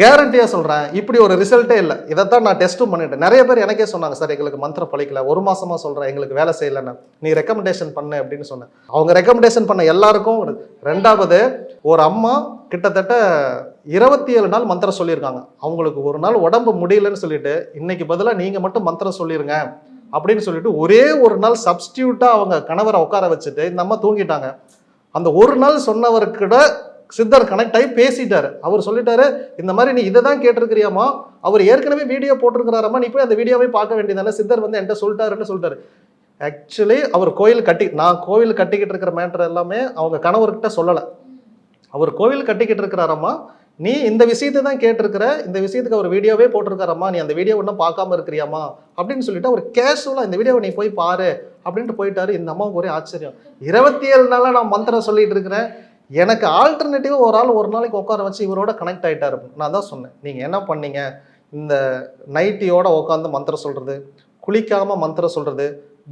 கேரண்டியாக சொல்கிறேன் இப்படி ஒரு ரிசல்ட்டே இல்லை. இதை தான் நான் டெஸ்ட்டும் பண்ணிட்டேன். நிறைய பேர் எனக்கே சொன்னாங்க சார் எங்களுக்கு மந்திரம் பழிக்கல. ஒரு மாதமாக சொல்கிறேன் எங்களுக்கு வேலை செய்யலைன்னு. நீ ரெக்கமெண்டேஷன் பண்ணு அப்படின்னு சொன்னேன். அவங்க ரெக்கமெண்டேஷன் பண்ண எல்லாருக்கும் ரெண்டாவது ஒரு அம்மா கிட்டத்தட்ட இருபத்தி ஏழு நாள் மந்திரம் சொல்லியிருக்காங்க. அவங்களுக்கு ஒரு நாள் உடம்பு முடியலன்னு சொல்லிட்டு இன்னைக்கு பதிலாக நீங்கள் மட்டும் மந்திரம் சொல்லிடுங்க அப்படின்னு சொல்லிட்டு ஒரே ஒரு நாள் சப்ஸ்டியூட்டாக அவங்க கணவரை உட்கார வச்சுட்டு இந்த அம்மா தூங்கிட்டாங்க. அந்த ஒரு நாள் சொன்னவர்கிட்ட சித்தர் கனெக்ட் ஆகி பேசிட்டாரு. அவர் சொல்லிட்டாரு இந்த மாதிரி நீ இதை தான் கேட்டிருக்கிறியாமா அவர் ஏற்கனவே வீடியோ போட்டிருக்கிறாரம்மா. நீ போய் அந்த வீடியோவை பார்க்க வேண்டியதானே சித்தர் வந்து என்கிட்ட சொல்லிட்டாருன்னு சொல்லிட்டாரு. ஆக்சுவலி அவர் கோயில் கட்டி நான் கோவில் கட்டிக்கிட்டு இருக்கிற மேட்டர் எல்லாமே அவங்க கணவர்கிட்ட சொல்லலை. அவர் கோவில் கட்டிக்கிட்டு இருக்கிறாரம்மா. நீ இந்த விஷயத்தை தான் கேட்டிருக்கிற. இந்த விஷயத்துக்கு அவர் வீடியோவே போட்டிருக்காரம்மா. நீ அந்த வீடியோ ஒன்றும் பார்க்காம இருக்கிறியாமா அப்படின்னு சொல்லிட்டு அவர் கேஷுவலாக இந்த வீடியோவை நீ போய் பாரு. அப்படின்ட்டு போயிட்டாரு. இந்த அம்மாவுக்கு ஒரே ஆச்சரியம். இருபத்தி ஏழு நாளாக நான் மந்திரம் சொல்லிட்டு இருக்கிறேன். எனக்கு ஆல்டர்னேட்டிவாக ஒரு ஆள் ஒரு நாளைக்கு உட்கார வச்சு இவரோட கனெக்ட் ஆயிட்டாரு. நான் தான் சொன்னேன். நீங்கள் என்ன பண்ணீங்க? இந்த நைட்டியோட உட்காந்து மந்திரம் சொல்கிறது குளிக்காமல் மந்திரம் சொல்கிறது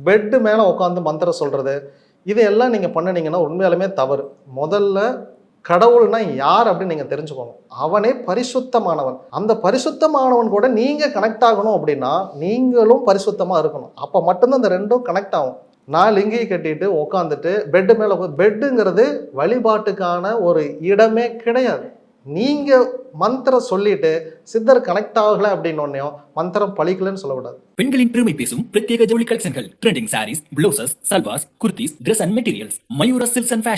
பெட்டு மேலே உட்காந்து மந்திரம் சொல்கிறது இதையெல்லாம் நீங்கள் பண்ணுனீங்கன்னா உண்மையாலுமே தவறு. முதல்ல கடவுள்னா யார் அப்படின்னு நீங்கள் தெரிஞ்சுக்கணும். அவனே பரிசுத்தமானவன். அந்த பரிசுத்தமானவன் கூட நீங்கள் கனெக்ட் ஆகணும் அப்படின்னா நீங்களும் பரிசுத்தமாக இருக்கணும். அப்போ மட்டும்தான் இந்த ரெண்டும் கனெக்ட் ஆகும். நான் லிங்கி கட்டிட்டு உட்காந்துட்டு பெட்டு மேலே பெட்டுங்கிறது வழிபாட்டுக்கான ஒரு இடமே கிடையாது. நீங்கள் மந்திரம் சொல்லிட்டு சித்தர் கனெக்ட் ஆகலை அப்படின்னு மந்திரம் பழிக்கலன்னு சொல்லக்கூடாது. பெண்களின் பெருமை பேசும் பிரத்யேக ஜவுளி கலெக்ஷன்கள் trending sarees blouses salwars kurtis dress and materials Mayura silks and fashion